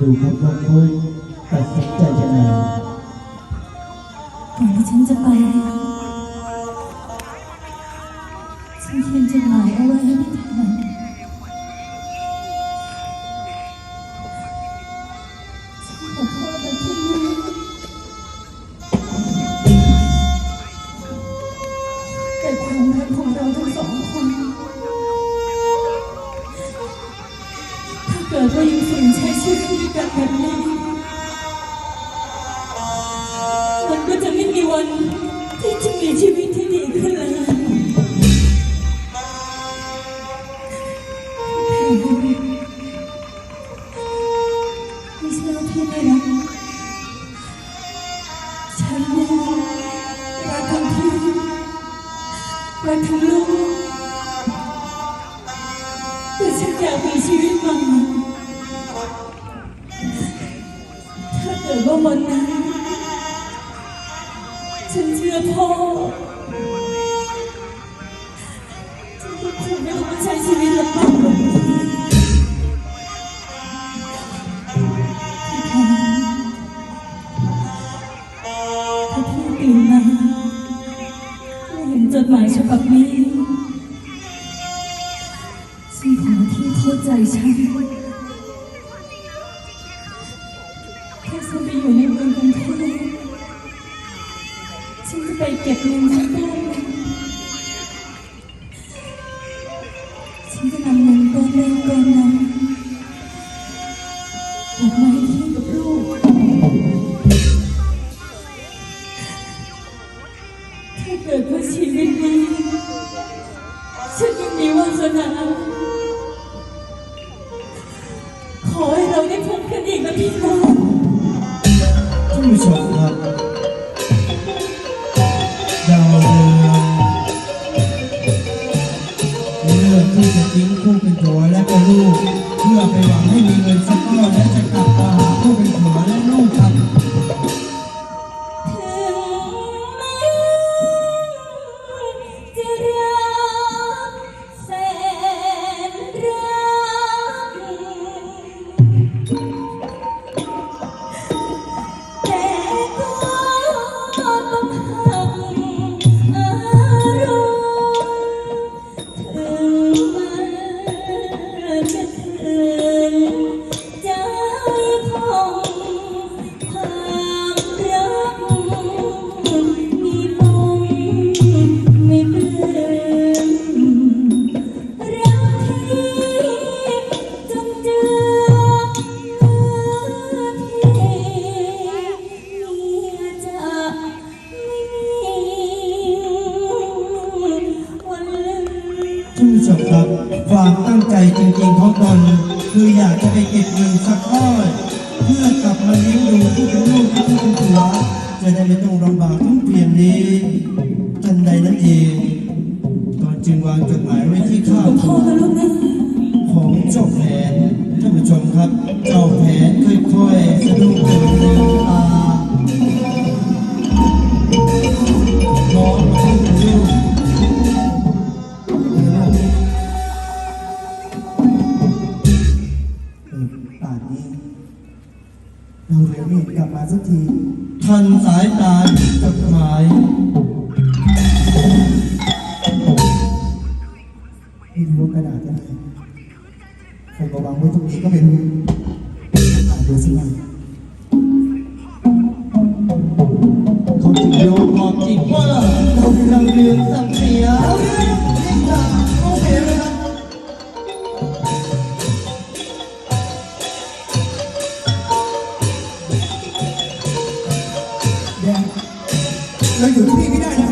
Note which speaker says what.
Speaker 1: ดูครับว่าเขาตัดสินใจจะไหน
Speaker 2: ก่อนที่ฉันจะไป ฉันเขียนจดหมายเอาไว้ เกิดว่ายังฝืนใช้ชีวิตด้วยกันแบบนี้ มันก็จะไม่มีวันที่จะมีชีวิตที่ดีขึ้นเลยไม่ใช่ว่าพี่ไม่รักฉันเนี่ยรักทั้งพี่รักทั้งลูกแต่ฉันอยากมีชีวิตใหม่ ถ้าเกิดว่าวันนั้นฉันเชื่อพ่อ ฉันก็คงไม่ต้องใช้ชีวิตลำบากแบบนี้ถ้าพี่ตื่นมาแล้เห็นจดหมายฉบับนี้ ฉันขอที่เข้าใจฉัน เก็บเงินสักก้นหนึ่งฉันจะนำเงินก้อนแรกก้อนนั้นออกมาให้พี่กับลูกถ้าเกิดว่าชีวิตนี้ฉันยังมีวาสนาขอให้เราได้พบกันอีกนะพี่น้อง
Speaker 1: ท่านผู้ชมครับ เลือกที่จะทิ้งคู่เป็นผัวและก็ลูก เพื่อไปหวังให้มีเงินสักก้อนและจะกลับมาหาคู่เป็น
Speaker 2: ท่า
Speaker 1: นผู้ชมครับ ความตั้งใจจริงๆของตนคืออยากจะไปเก็บเงินสักก้อนเพื่อกลับมาเลี้ยงดูที่เป็นลูกที่เป็น เรา
Speaker 3: เรียนไม่เห็นกลับมาสักที
Speaker 1: ทันสายตาจดหมาย
Speaker 3: ไม่รู้ว่ากระดาษอะไรใครมาวางไว้ตรงนี้ก็ไม่รู้อ่านดูสิว่า
Speaker 1: เขาจึงโยนความจริงว่าเรากำลังเรียนสั
Speaker 3: ง เราอยู่ที่นี่ไม่ได้นะ